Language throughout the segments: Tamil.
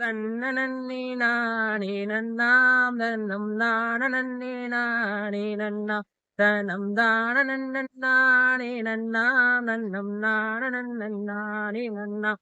நன்னே நானே நன்னாம் தன்னம் நன்னே நானே நன்னா தனம் தான நானே நன்னாம் நன்னம் நானே நன்னா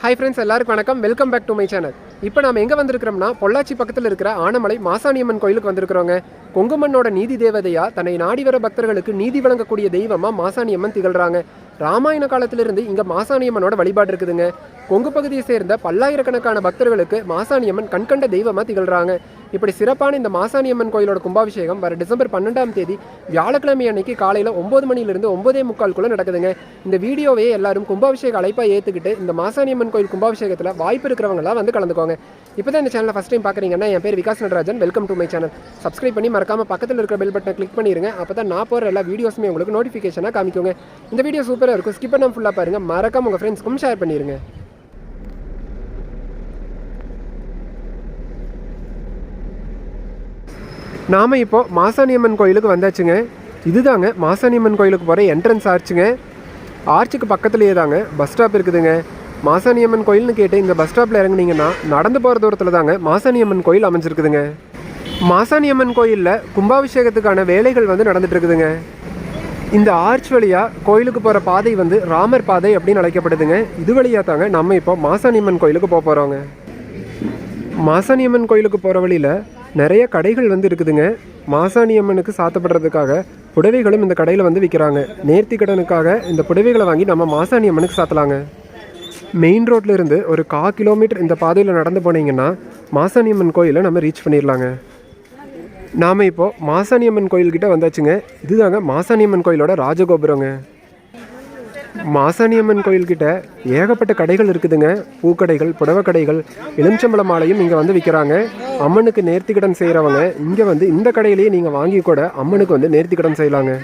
ஹாய் ஃப்ரெண்ட்ஸ் எல்லாருக்கும் வணக்கம். Welcome back to my channel இப்போ நாம் எங்கே வந்திருக்கிறோம்னா பொள்ளாச்சி பக்கத்தில் இருக்கிற ஆனமலை மாசாணியம்மன் கோயிலுக்கு வந்திருக்கிறோங்க. கொங்குமண்ணோட நீதி தேவதையா தன்னை நாடி வர பக்தர்களுக்கு நீதி வழங்கக்கூடிய தெய்வமா மாசாணியம்மன் திகழ்கிறாங்க ராமாயண காலத்திலிருந்து இங்கே மாசாணியம்மனோட வழிபாடு இருக்குதுங்க. கொங்கு பகுதியை சேர்ந்த பல்லாயிரக்கணக்கான பக்தர்களுக்கு மாசாணியம்மன் கண்கண்ட தெய்வமாக திகழ்கிறாங்க இப்படி சிறப்பான இந்த மாசாணியம்மன் கோயிலோட கும்பாபிஷேகம் வர டிசம்பர் பன்னெண்டாம் தேதி வியாழக்கிழமை அன்னைக்கு காலையில் ஒம்பது மணிலிருந்து ஒன்பதே முக்கால்குள்ளே நடக்குதுங்க. இந்த வீடியோவே எல்லாரும் கும்பாபிஷேக அழைப்பாக ஏற்றுக்கிட்டு இந்த மாசாணியம்மன் கோயில் கும்பாபிஷேகத்தில் வாய்ப்பு இருக்கிறவங்களாம் வந்து கலந்துக்கோங்க. இப்போ தான் இந்த சேனலை ஃபஸ்ட் டைம் பார்க்குறீங்கன்னா என் பேர் Vikas Natarajan. Welcome to my channel subscribe பண்ணி மறக்காமல் பக்கத்தில் இருக்கிற பெல் பட்டனை கிளிக் பண்ணிடுங்க அப்போ தான் நான் போகிற எல்லா வீடியோஸுமே உங்களுக்கு நோட்டிஃபிகேஷனாக காமிக்குங்க. இந்த வீடியோ சூப்பர் சூப்பராக இருக்கும். ஸ்கிப் பண்ணாமல் ஃபுல்லாக பாருங்கள் மறக்காம உங்கள் ஃப்ரெண்ட்ஸ்க்கும் ஷேர் பண்ணிடுங்க நாம் இப்போ மாசாணியம்மன் கோயிலுக்கு வந்தாச்சுங்க. இதுதாங்க மாசாணியம்மன் கோயிலுக்கு போகிற என்ட்ரன்ஸ் ஆர்ச்சுங்க ஆர்ச்சுக்கு பக்கத்துலேயே தாங்க பஸ் ஸ்டாப் இருக்குதுங்க. மாசாணியம்மன் கோயில்னு கேட்டு இந்த பஸ் ஸ்டாப்பில் இறங்குனீங்கன்னா நடந்து போகிற தூரத்தில் தாங்க மாசாணியம்மன் கோயில் அமைஞ்சிருக்குதுங்க. மாசாணியம்மன் கோயிலில் கும்பாபிஷேகத்துக்கான வேலைகள் வந்து நடந்துட்டு இருக்குதுங்க. இந்த ஆர்ச் வழியாக கோயிலுக்கு போகிற பாதை வந்து ராமர் பாதை அப்படின்னு அழைக்கப்படுதுங்க. இது வழியாக தாங்க நம்ம இப்போ மாசாணியம்மன் கோயிலுக்கு போக போகிறோங்க மாசாணியம்மன் கோயிலுக்கு போகிற வழியில் நிறைய கடைகள் வந்து இருக்குதுங்க. மாசாணியம்மனுக்கு சாத்தப்படுறதுக்காக புடவைகளும் இந்த கடையில் வந்து விற்கிறாங்க நேர்த்தி கடனுக்காக இந்த புடவைகளை வாங்கி நம்ம மாசாணியம்மனுக்கு சாத்தலாங்க. மெயின் ரோட்டில் இருந்து ஒரு கா கிலோமீட்டர் இந்த பாதையில் நடந்து போனீங்கன்னா மாசாணியம்மன் கோயிலை நம்ம ரீச் பண்ணிடலாங்க நாம் இப்போ மாசாணியம்மன் கோயில்கிட்ட வந்தாச்சுங்க. இதுதாங்க மாசாணியம்மன் கோயிலோட ராஜகோபுரங்க. மாசாணியம்மன் கோயில்கிட்ட ஏகப்பட்ட கடைகள் இருக்குதுங்க. பூக்கடைகள் புடவை கடைகள் எலுமிச்சம்பழ மாலையும் இங்கே வந்து விற்கிறாங்க அம்மனுக்கு நேர்த்திக்கடன் செய்கிறவங்க இங்கே வந்து இந்த கடையிலேயே நீங்கள் வாங்கி கூட அம்மனுக்கு வந்து நேர்த்திக்கடன் செய்யலாங்க.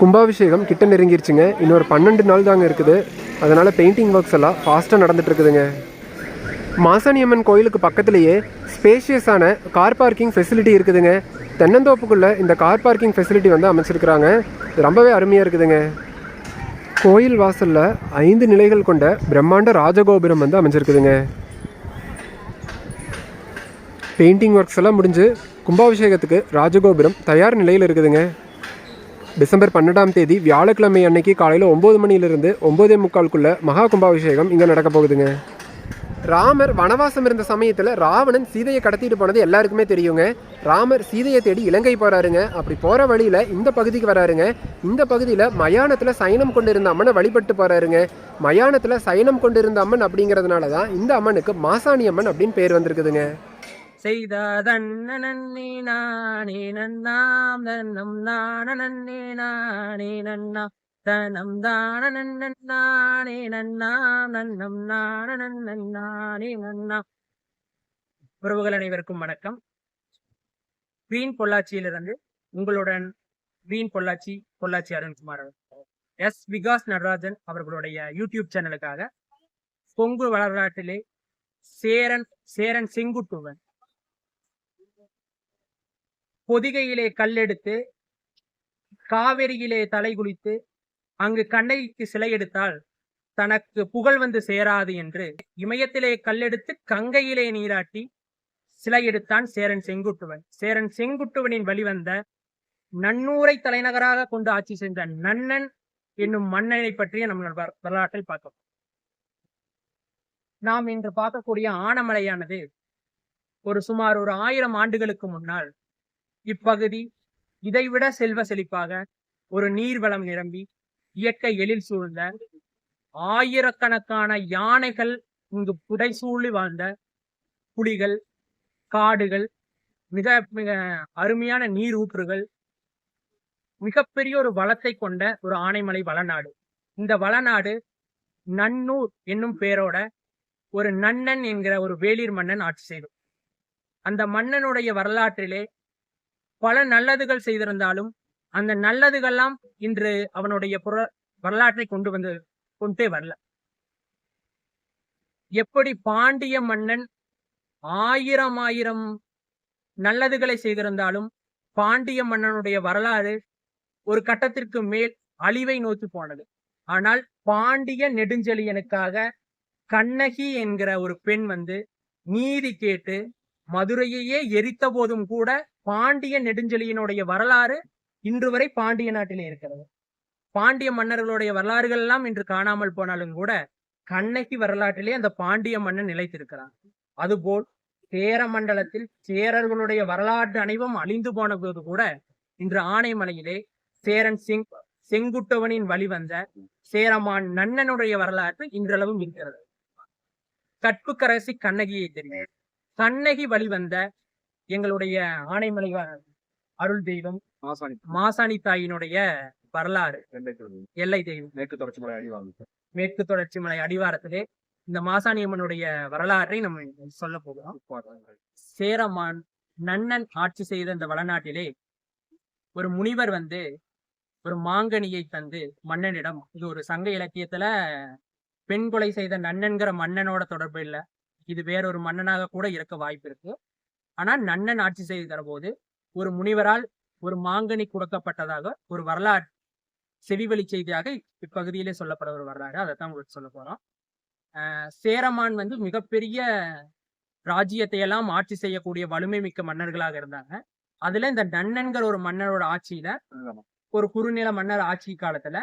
கும்பாபிஷேகம் கிட்ட நெருங்கிருச்சுங்க. இன்னொரு பன்னெண்டு நாள் தாங்க இருக்குது. அதனால் பெயிண்டிங் ஒர்க்ஸ் எல்லாம் ஃபாஸ்ட்டாக நடந்துகிட்ருக்குதுங்க மாசாணியம்மன் கோயிலுக்கு பக்கத்துலேயே ஸ்பேஷியஸான கார் பார்க்கிங் ஃபெசிலிட்டி இருக்குதுங்க. தென்னந்தோப்புக்குள்ளே இந்த கார் பார்க்கிங் ஃபெசிலிட்டி வந்து அமைச்சிருக்கிறாங்க. ரொம்பவே அருமையாக இருக்குதுங்க. கோயில் வாசலில் ஐந்து நிலைகள் கொண்ட பிரம்மாண்ட ராஜகோபுரம் வந்து அமைஞ்சிருக்குதுங்க. பெயிண்டிங் ஒர்க்ஸ் எல்லாம் முடிஞ்சு கும்பாபிஷேகத்துக்கு ராஜகோபுரம் தயார் நிலையில் இருக்குதுங்க. டிசம்பர் பன்னெண்டாம் தேதி வியாழக்கிழமை அன்னைக்கு காலையில் ஒம்பது மணியிலிருந்து ஒம்போதே முக்கால்குள்ளே மகா கும்பாபிஷேகம் இங்கே நடக்க போகுதுங்க. ராமர் வனவாசம் இருந்த சமயத்தில் ராவணன் சீதையை கடத்திட்டு போனது எல்லாருக்குமே தெரியுங்க. ராமர் சீதையை தேடி இலங்கை போறாருங்க. அப்படி போகிற வழியில் இந்த பகுதிக்கு வராருங்க. இந்த பகுதியில் மயானத்தில் சயனம் கொண்டிருந்த அம்மனை வழிபட்டு போறாருங்க. மயானத்தில் சயனம் கொண்டிருந்த அம்மன் அப்படிங்கிறதுனால தான் இந்த அம்மனுக்கு மாசாணி அம்மன் அப்படின்னு பேர் வந்திருக்குதுங்க. செய்த தன்னே நானே நன்னாம் தன்னம் நானே நானே நன்னா தனம் தான நானே நன்னா நன்னம் நானே நன்னா. உறவுகள் அனைவருக்கும் வணக்கம். வீண் பொள்ளாச்சியிலிருந்து உங்களுடன் வீண் பொள்ளாச்சி பொள்ளாச்சி அருண்குமார் எஸ் விகாஸ் நடராஜன் அவர்களுடைய யூடியூப் சேனலுக்காக கொங்கு வரலாற்றிலே சேரன் சேரன் செங்குட்டுவன். பொதிகையிலே கல்லெடுத்து காவிரியிலே தலை குளித்து அங்கு கண்ணகிக்கு சிலை எடுத்தால் தனக்கு புகழ் வந்து சேராது என்று இமயத்திலே கல்லெடுத்து கங்கையிலே நீராட்டி சிலை எடுத்தான் சேரன் செங்குட்டுவன். சேரன் செங்குட்டுவனின் வழிவந்த நன்னூரை தலைநகராக கொண்டு ஆட்சி செய்த நன்னன் என்னும் மன்னனை பற்றிய நம்ம வரலாற்றில் பார்க்கும் நாம் இன்று பார்க்கக்கூடிய ஆனமலையானது ஒரு சுமார் ஒரு ஆயிரம் ஆண்டுகளுக்கு முன்னால் இப்பகுதி இதைவிட செல்வ செழிப்பாக ஒரு நீர்வளம் நிரம்பி இயற்கை எழில் சூழ்ந்த ஆயிரக்கணக்கான யானைகள் இங்கு புடைசூழி வாழ்ந்த புலிகள் காடுகள் மிக மிக அருமையான நீர் ஊற்றுகள் மிகப்பெரிய ஒரு வளத்தை கொண்ட ஒரு ஆனைமலை வளநாடு. இந்த வளநாடு நன்னூர் என்னும் பேரோட ஒரு நன்னன் என்கிற ஒரு வேளிர் மன்னன் ஆட்சி செய்தோம் அந்த மன்னனுடைய வரலாற்றிலே பல நல்லதுகள் செய்திருந்தாலும் அந்த நல்லதுகள்லாம் இன்று அவனுடைய புற வரலாற்றை கொண்டு வந்து கொண்டே வரல. எப்படி பாண்டிய மன்னன் ஆயிரம் ஆயிரம் நல்லதுகளை செய்திருந்தாலும் பாண்டிய மன்னனுடைய வரலாறு ஒரு கட்டத்திற்கு மேல் அழிவை நோக்கி போனது. ஆனால் பாண்டிய நெடுஞ்செழியனுக்காக கண்ணகி என்கிற ஒரு பெண் வந்து நீதி கேட்டு மதுரையையே எரித்த போதும் கூட பாண்டிய நெடுஞ்செழியனுடைய வரலாறு இன்று வரை பாண்டிய நாட்டிலே இருக்கிறது. பாண்டிய மன்னர்களுடைய வரலாறுகள் எல்லாம் இன்று காணாமல் போனாலும் கூட கண்ணகி வரலாற்றிலே அந்த பாண்டிய மன்னன் நிலைத்திருக்கிறான். அதுபோல் சேர மண்டலத்தில் சேரர்களுடைய வரலாற்று அனைவும் அழிந்து போன போது கூட இன்று ஆனைமலையிலே சேரன் சிங் செங்குட்டவனின் வழிவந்த சேரமான் நன்னனுடைய வரலாற்று இன்றளவும் இருக்கிறது. கற்புக்கரசி கண்ணகியை தெரியும். கண்ணகி வழிவந்த எங்களுடைய ஆனைமலை அருள் தெய்வம் மாசாணி மாசாணி தாயினுடைய வரலாறு. எல்லை தெய்வம். மேற்கு தொடர்ச்சி மலை அடிவாங்க மேற்கு தொடர்ச்சி மலை அடிவாரத்திலே இந்த மாசாணி அம்மனுடைய வரலாற்றை நம்ம சொல்ல போகிறோம். சேரமான் நன்னன் ஆட்சி செய்த இந்த வளநாட்டிலே ஒரு முனிவர் வந்து ஒரு மாங்கனியை தந்து மன்னனிடம் இது ஒரு சங்க இலக்கியத்துல பெண் கொலை செய்த நன்னன்கிற மன்னனோட தொடர்பு இல்லை. இது வேறொரு மன்னனாக கூட இருக்க வாய்ப்பு இருக்கு. ஆனா நன்னன் ஆட்சி செய்கிற போது ஒரு முனிவரால் ஒரு மாங்கனி கொடுக்கப்பட்டதாக ஒரு வரலாறு செவிவழி செய்தியாக இப்பகுதியிலே சொல்லப்பட ஒரு வரலாறு. அதைத்தான் உங்களுக்கு சொல்ல போறோம். சேரமான் வந்து மிகப்பெரிய ராஜ்யத்தை எல்லாம் ஆட்சி செய்யக்கூடிய வலிமை மிக்க மன்னர்களாக இருந்தாங்க. அதுல இந்த நன்னன்கிற ஒரு மன்னரோட ஆட்சியில ஒரு குறுநில மன்னர் ஆட்சி காலத்துல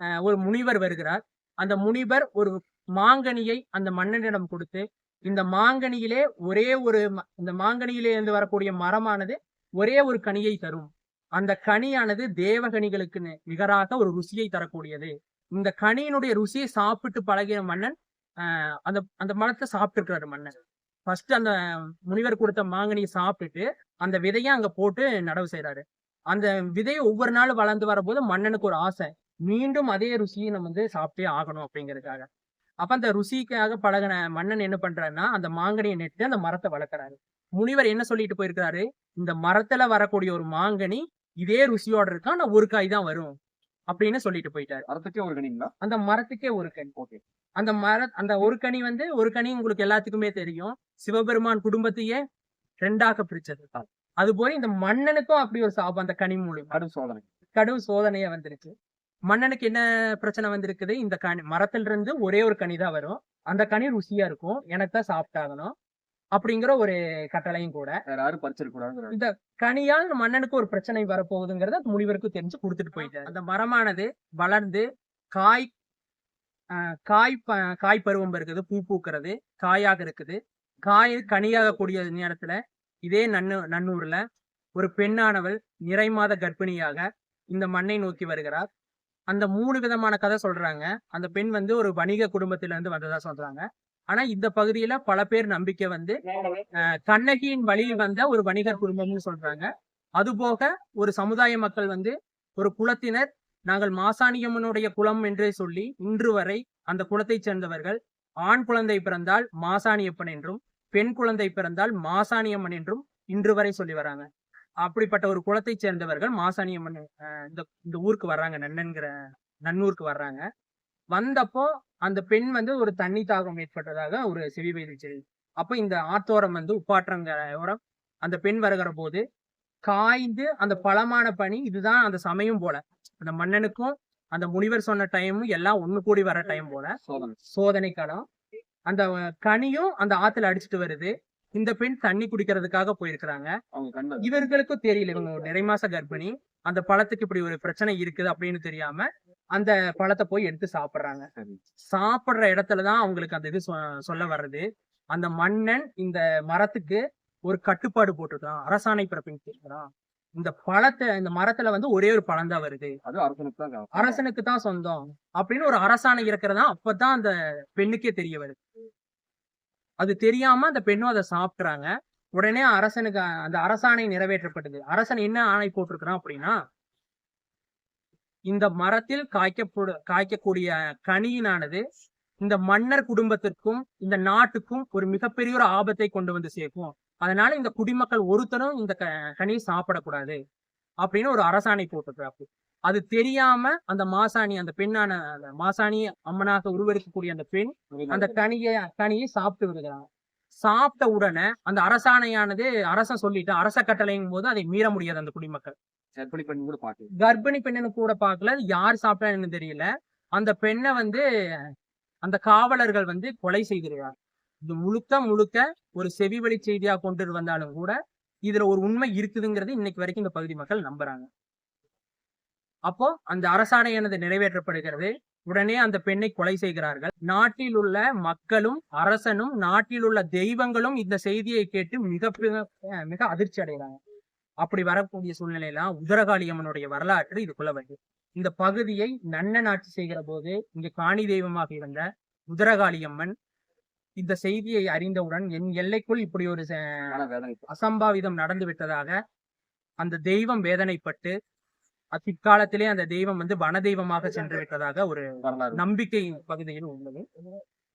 ஆஹ் ஒரு முனிவர் வருகிறார். அந்த முனிவர் ஒரு மாங்கனியை அந்த மன்னனிடம் கொடுத்து இந்த மாங்கனியிலே ஒரே ஒரு இந்த மாங்கனியிலே இருந்து வரக்கூடிய மரமானது ஒரே ஒரு கனியை தரும். அந்த கனியானது தேவகனிகளுக்கு நிகராக ஒரு ருசியை தரக்கூடியது. இந்த கனியினுடைய ருசியை சாப்பிட்டு பழகிய மன்னன் ஆஹ் அந்த அந்த மரத்தை சாப்பிட்டு மன்னன். ஃபர்ஸ்ட் அந்த முனிவர் கொடுத்த மாங்கனியை சாப்பிட்டுட்டு அந்த விதையை அங்க போட்டு நடவு செய்யறாரு அந்த விதையை ஒவ்வொரு நாளும் வளர்ந்து வரும்போது மன்னனுக்கு ஒரு ஆசை மீண்டும் அதே ருசியை நம்ம வந்து சாப்பிட்டே ஆகணும் அப்படிங்கிறதுக்காக. அப்ப அந்த ருசிக்காக பழகின மன்னன் என்ன பண்றாருன்னா அந்த மாங்கனியை நெட்டு அந்த மரத்தை வளர்க்குறாரு. முனிவர் என்ன சொல்லிட்டு போயிருக்கிறாரு இந்த மரத்துல வரக்கூடிய ஒரு மாங்கனி இதே ருசியோட இருக்கா? ஆனா ஒரு காய் தான் வரும்? அப்படின்னு சொல்லிட்டு போயிட்டாரு. அறத்துக்கே ஒரு கணிங்களா அந்த மரத்துக்கே ஒரு கனி. ஓகே. அந்த மர அந்த ஒரு கனி வந்து ஒரு கனி உங்களுக்கு எல்லாத்துக்குமே தெரியும். சிவபெருமான் குடும்பத்தையே ரெண்டாக பிரிச்சது அது போல இந்த மன்னனுக்கும் அப்படி ஒரு சாபம் அந்த கனி மூலியமா. கடும் சோதனை. கடும் சோதனையா வந்திருக்கு. மன்னனுக்கு என்ன பிரச்சனை வந்திருக்குது? இந்த கனி மரத்துல இருந்து ஒரே ஒரு கனி தான் வரும். அந்த கனி ருசியா இருக்கும். எனக்கு தான் சாப்பிட்டாகணும். அப்படிங்கிற ஒரு கட்டளையும் கூட வேற யாரும் இந்த கனியால் மன்னனுக்கு ஒரு பிரச்சனை வரப்போகுதுங்கிறத முனிவருக்கு தெரிஞ்சு கொடுத்துட்டு போயிட்டாரு. அந்த மரமானது வளர்ந்து காய் காய் காய் பருவம் இருக்குது பூ பூக்கிறது காயாக இருக்குது. காய் கனியாக கூடிய நேரத்துல இதே நன்னு நன்னூர்ல ஒரு பெண்ணானவள் நிறைமாத கர்ப்பிணியாக இந்த மண்ணை நோக்கி வருகிறார். அந்த மூணு விதமான கதை சொல்றாங்க. அந்த பெண் வந்து ஒரு வணிக குடும்பத்தில இருந்து வந்ததா சொல்றாங்க. ஆனா இந்த பகுதியில பல பேர் நம்பிக்கை வந்து கண்ணகியின் வழியில் வந்த ஒரு வணிகர் குடும்பம்னு சொல்றாங்க. அதுபோக ஒரு சமுதாய மக்கள் வந்து ஒரு குலத்தினர் நாங்கள் மாசாணியம்மனுடைய குலம் என்றே சொல்லி இன்று வரை அந்த குலத்தைச் சேர்ந்தவர்கள். ஆண் குழந்தை பிறந்தால் மாசாணியப்பன் என்றும் பெண் குழந்தை பிறந்தால் மாசாணியம்மன் என்றும் இன்று வரை சொல்லி வராங்க. அப்படிப்பட்ட ஒரு குலத்தைச் சேர்ந்தவர்கள் மாசாணியம்மன் இந்த இந்த ஊருக்கு வர்றாங்க நன்னன்கிற நன்னூருக்கு வர்றாங்க. வந்தப்போ அந்த பெண் வந்து ஒரு தண்ணி தாகம் ஏற்பட்டதாக ஒரு செவி வைத்து செய்தி அப்போ இந்த ஆத்தோரம் வந்து உப்பாற்றங்கோரம் அந்த பெண் வருகிற போது காய்ந்து அந்த பழமான பனி இதுதான் அந்த சமயம் போல. அந்த மன்னனுக்கும் அந்த முனிவர் சொன்ன டைமும் எல்லாம் ஒண்ணு கூடி வர டைம் போல. சோதனை. காலம் அந்த கனியும் அந்த ஆத்துல அடிச்சிட்டு வருது. இந்த பெண் தண்ணி குடிக்கிறதுக்காக போயிருக்கிறாங்க. இவர்களுக்கும் தெரியல. இவங்க நிறைமாச கர்ப்பிணி. அந்த பழத்துக்கு இப்படி ஒரு பிரச்சனை இருக்குது அப்படின்னு தெரியாம அந்த பழத்தை போய் எடுத்து சாப்பிடுறாங்க. சாப்பிடுற இடத்துலதான் அவங்களுக்கு அந்த இது சொல்ல வர்றது. அந்த மன்னன் இந்த மரத்துக்கு ஒரு கட்டுப்பாடு போட்டிருக்கான் அரசாணை பிறப்பிக்கிறான் இந்த பழத்தை இந்த மரத்துல வந்து ஒரே ஒரு பழம் தான் வருது. அது அரசனுக்கு தான். அரசனுக்கு தான் சொந்தம். அப்படின்னு ஒரு அரசாணை இருக்கிறதா அப்பதான் அந்த பெண்ணுக்கே தெரிய வருது. அது தெரியாம அந்த பெண்ணும் அதை சாப்பிடுறாங்க. உடனே அரசனுக்கு அந்த அரசாணை நிறைவேற்றப்பட்டது. அரசன் என்ன ஆணை போட்டிருக்கிறான் அப்படின்னா இந்த மரத்தில் காய்க்கப்படு காய்க்கக்கூடிய கனியினானது இந்த மன்னர் குடும்பத்திற்கும் இந்த நாட்டுக்கும் ஒரு மிகப்பெரிய ஒரு ஆபத்தை கொண்டு வந்து சேர்க்கும். அதனால இந்த குடிமக்கள் ஒருத்தரும் இந்த க கனியை சாப்பிடக்கூடாது அப்படின்னு ஒரு அரசாணை போட்டிருக்கிறாப்பு. அது தெரியாம அந்த மாசாணி அந்த பெண்ணான அந்த மாசாணி அம்மனாக உருவெடுக்கக்கூடிய அந்த பெண் அந்த கனியை கனியை சாப்பிட்டு விடுகிறாங்க சாப்பிட்ட உடனே அந்த அரசாணையானது அரசன் சொல்லிட்டு அரச கட்டளையும் போது அதை மீற முடியாது அந்த குடிமக்கள். கர்ப்பிணி பெண் கூட பாக்கு கர்ப்பிணி பெண்ணனு கூட பார்க்கல. யார் சாப்பிட்டான்னு தெரியல. அந்த பெண்ணை வந்து அந்த காவலர்கள் வந்து கொலை செய்கிறார் இது முழுக்க முழுக்க ஒரு செவிவழி செய்தியா கொண்டு வந்தாலும் கூட இதுல ஒரு உண்மை இருக்குதுங்கிறது இன்னைக்கு வரைக்கும் இந்த பகுதி மக்கள் நம்புறாங்க. அப்போ அந்த அரசாணையானது நிறைவேற்றப்படுகிறது. உடனே அந்த பெண்ணை கொலை செய்கிறார்கள். நாட்டில் உள்ள மக்களும் அரசனும் நாட்டில் உள்ள தெய்வங்களும் இந்த செய்தியை கேட்டு மிக மிக- அதிர்ச்சி அடைகிறாங்க. அப்படி வரக்கூடிய சூழ்நிலையில உதரகாளி அம்மனுடைய வரலாற்று இதுக்குள்ள வருது. இந்த பகுதியை நன்னன் ஆட்சி செய்கிற போது இங்கு காணி தெய்வமாக இருந்த உதரகாளி அம்மன் இந்த செய்தியை அறிந்தவுடன் என் எல்லைக்குள் இப்படி ஒரு அசம்பாவிதம் நடந்து விட்டதாக அந்த தெய்வம் வேதனைப்பட்டு அ- பிற்காலத்திலே அந்த தெய்வம் வந்து வன தெய்வமாக சென்று விட்டதாக ஒரு நம்பிக்கை பகுதியில் உள்ளது.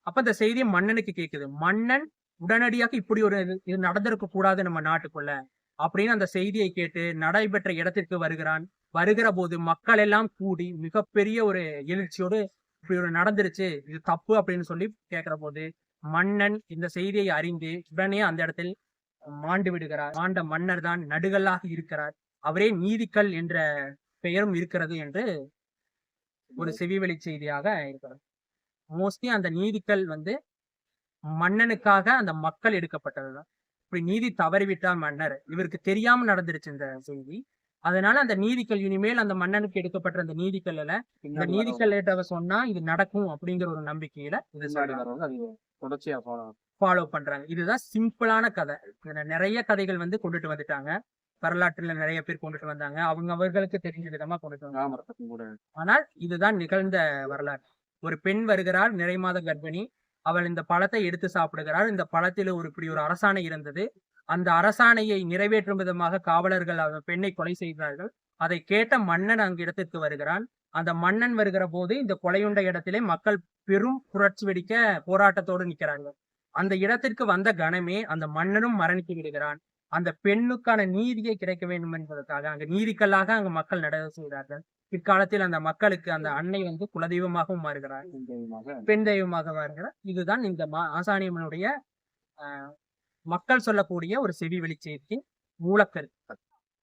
அப்ப இந்த செய்தி மன்னனுக்கு கேக்குது மன்னன் உடனடியாக இப்படி ஒரு இது நடந்திருக்க கூடாது நம்ம நாட்டுக்குள்ள அப்படின்னு அந்த செய்தியை கேட்டு நடைபெற்ற இடத்திற்கு வருகிறான். வருகிற போது மக்கள் எல்லாம் கூடி மிகப்பெரிய ஒரு எழுச்சியோடு இப்படி ஒரு நடந்துருச்சு இது தப்பு அப்படின்னு சொல்லி கேட்கிற போது மன்னன் இந்த செய்தியை அறிந்து உடனே அந்த இடத்தில் மாண்டு விடுகிறார். மாண்ட மன்னர் தான் நடுகல்லாக இருக்கிறார். அவரே நீதிக்கல் என்ற பெயரும் இருக்கிறது என்று ஒரு செவிவெளி செய்தியாக இருக்கிறது. மோஸ்ட்லி அந்த நீதிக்கல் வந்து மன்னனுக்காக அந்த மக்கள் எடுக்கப்பட்டதுதான். இப்படி நீதி தவறிவிட்டார் மன்னர். இவருக்கு தெரியாம நடந்துருச்சு இந்த செய்தி. அதனால அந்த நீதிக்கல் இனிமேல் அந்த மன்னனுக்கு எடுக்கப்பட்ட அந்த நீதிக்கல்ல இந்த பின்னாடி நீதிக்கல் ஏற்றவ சொன்னா இது நடக்கும் அப்படிங்கிற ஒரு நம்பிக்கையில தொடர்ச்சியா ஃபாலோ பண்றாங்க. இதுதான் சிம்பிளான கதை. நிறைய கதைகள் வந்து கொண்டுட்டு வந்துட்டாங்க. வரலாற்றுல நிறைய பேர் கொண்டுட்டு வந்தாங்க. அவங்க அவர்களுக்கு தெரிஞ்ச விதமா கொண்டுட்டு வந்தாங்க. ஆனால் இதுதான் நிகழ்ந்த வரலாறு. ஒரு பெண் வருகிறார் நிறை மாத கர்ப்பிணி. அவள் இந்த பழத்தை எடுத்து சாப்பிடுகிறாள். இந்த பழத்தில் ஒரு இப்படி ஒரு அரசாணை இருந்தது. அந்த அரசாணையை நிறைவேற்றும் விதமாக காவலர்கள் அந்த பெண்ணை கொலை செய்கிறார்கள் அதை கேட்ட மன்னன் அங்கு இடத்திற்கு வருகிறான். அந்த மன்னன் வருகிற போது இந்த கொலையுண்ட இடத்திலே மக்கள் பெரும் புரட்சி வெடிக்க போராட்டத்தோடு நிற்கிறார்கள். அந்த இடத்திற்கு வந்த கணமே அந்த மன்னனும் மரணித்து விடுகிறான். அந்த பெண்ணுக்கான நீதியை கிடைக்க வேண்டும் என்பதற்காக அங்க நீதிக்கல்லாக அங்க மக்கள் நட செய்கிறார்கள். பிற்காலத்தில் அந்த மக்களுக்கு அந்த அன்னை வந்து குலதெய்வமாகவும் மாறுகிறார். பெண் தெய்வமாக மாறுகிறார். இதுதான் இந்த மா ஆசானியம்மனுடைய ஆஹ், மக்கள் சொல்லக்கூடிய ஒரு செவி வெளி செய்தி மூலக்கரு.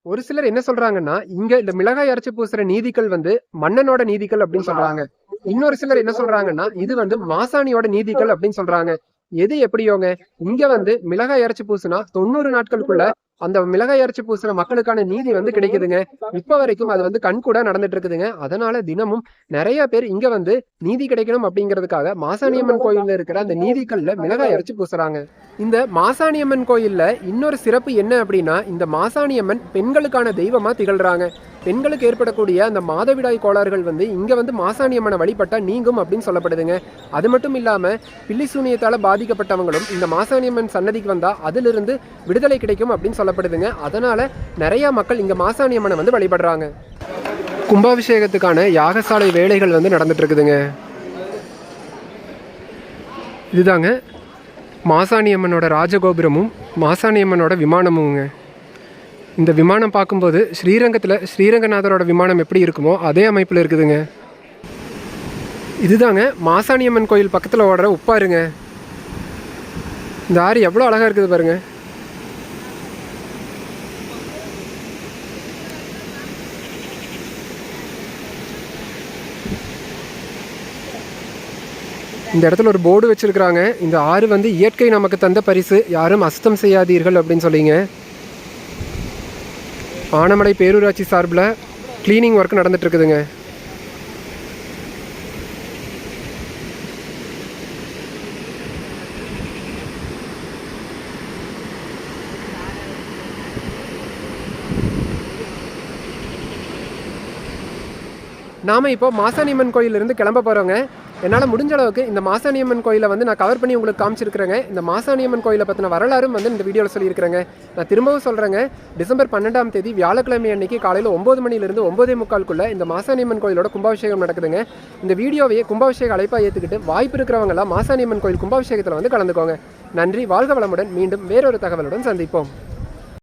ஒரு சிலர் என்ன சொல்றாங்கன்னா இங்க இந்த மிளகாய் அரைச்சு பூசுற நீதிகள் வந்து மன்னனோட நீதிகள் அப்படின்னு சொல்றாங்க. இன்னொரு சிலர் என்ன சொல்றாங்கன்னா இது வந்து மாசாணியோட நீதிகள் அப்படின்னு சொல்றாங்க. எது எப்படியோங்க? இங்க வந்து மிளகாய் இறைச்சி பூசுனா தொண்ணூறு நாட்களுக்குள்ள அந்த மிளகாய் இறைச்சி பூசுற மக்களுக்கான நீதி வந்து கிடைக்குதுங்க. இப்ப வரைக்கும் அது வந்து கண் கூட நடந்துட்டு இருக்குதுங்க அதனால தினமும் நிறைய பேர் இங்க வந்து நீதி கிடைக்கணும் அப்படிங்கிறதுக்காக மாசாணியம்மன் கோயில்ல இருக்கிற அந்த நீதிக்கல்ல மிளகாய் அரைச்சு பூசுறாங்க. இந்த மாசாணியம்மன் கோயில்ல இன்னொரு சிறப்பு என்ன அப்படின்னா இந்த மாசாணியம்மன் பெண்களுக்கான தெய்வமா திகழ்றாங்க. பெண்களுக்கு ஏற்படக்கூடிய அந்த மாதவிடாய் கோளாறுகள் வந்து இங்கே வந்து மாசாணியம்மனை வழிபட்டால் நீங்கும் அப்படின்னு சொல்லப்படுதுங்க. அது மட்டும் இல்லாமல் பில்லிசூனியத்தால் பாதிக்கப்பட்டவங்களும் இந்த மாசாணியம்மன் சன்னதிக்கு வந்தால் அதிலிருந்து விடுதலை கிடைக்கும் அப்படின்னு சொல்லப்படுதுங்க. அதனால் நிறையா மக்கள் இங்கே மாசாணியம்மனை வந்து வழிபடுறாங்க. கும்பாபிஷேகத்துக்கான யாகசாலை வேலைகள் வந்து நடந்துட்டுருக்குதுங்க. இதுதாங்க மாசாணியம்மனோட ராஜகோபுரமும் மாசாணியம்மனோட விமானமுங்க. இந்த விமானம் பார்க்கும்போது ஸ்ரீரங்கத்தில் ஸ்ரீரங்கநாதரோட விமானம் எப்படி இருக்குமோ அதே அமைப்பில் இருக்குதுங்க. இதுதாங்க மாசாணியம்மன் கோயில் பக்கத்தில் ஓடுற உப்பாருங்க. இந்த ஆறு எவ்வளோ அழகாக இருக்குது பாருங்க. இந்த இடத்துல ஒரு போர்டு வச்சிருக்கிறாங்க. இந்த ஆறு வந்து இயற்கை நமக்கு தந்த பரிசு. யாரும் அஸ்தம் செய்யாதீர்கள் அப்படின்னு சொல்லிங்க ஆனமலை பேரூராட்சி சார்பில் க்ளீனிங் ஒர்க் நடந்துட்டு இருக்குதுங்க நாம் இப்போ மாசாணியம்மன் கோயிலிருந்து கிளம்ப போகிறோங்க என்னால் முடிஞ்ச அளவுக்கு இந்த மாசாணியம்மன் கோயிலை வந்து நான் கவர் பண்ணி உங்களுக்கு காமிச்சிருக்கிறேங்க. இந்த மாசாணியம்மன் கோயிலை பற்றின வரலாறும் வந்து இந்த வீடியோவில் சொல்லியிருக்கிறேங்க. நான் திரும்பவும் சொல்கிறேங்க டிசம்பர் பன்னெண்டாம் தேதி வியாழக்கிழமை அன்னைக்கு காலையில் ஒம்பது மணிலேருந்து ஒம்பதே முக்கால்க்குள்ளே இந்த மாசாணியம்மன் கோயிலோட கும்பாபிஷேகம் நடக்குதுங்க. இந்த வீடியோவையே கும்பாபிஷேக அழைப்பாக ஏற்றுக்கிட்டு வாய்ப்பு இருக்கிறவங்களாம் மாசாணியம்மன் கோயில் கும்பாபிஷேகத்தில் வந்து கலந்துக்கோங்க. நன்றி வாழ்க வளமுடன். மீண்டும் வேறொரு தகவலுடன் சந்திப்போம்.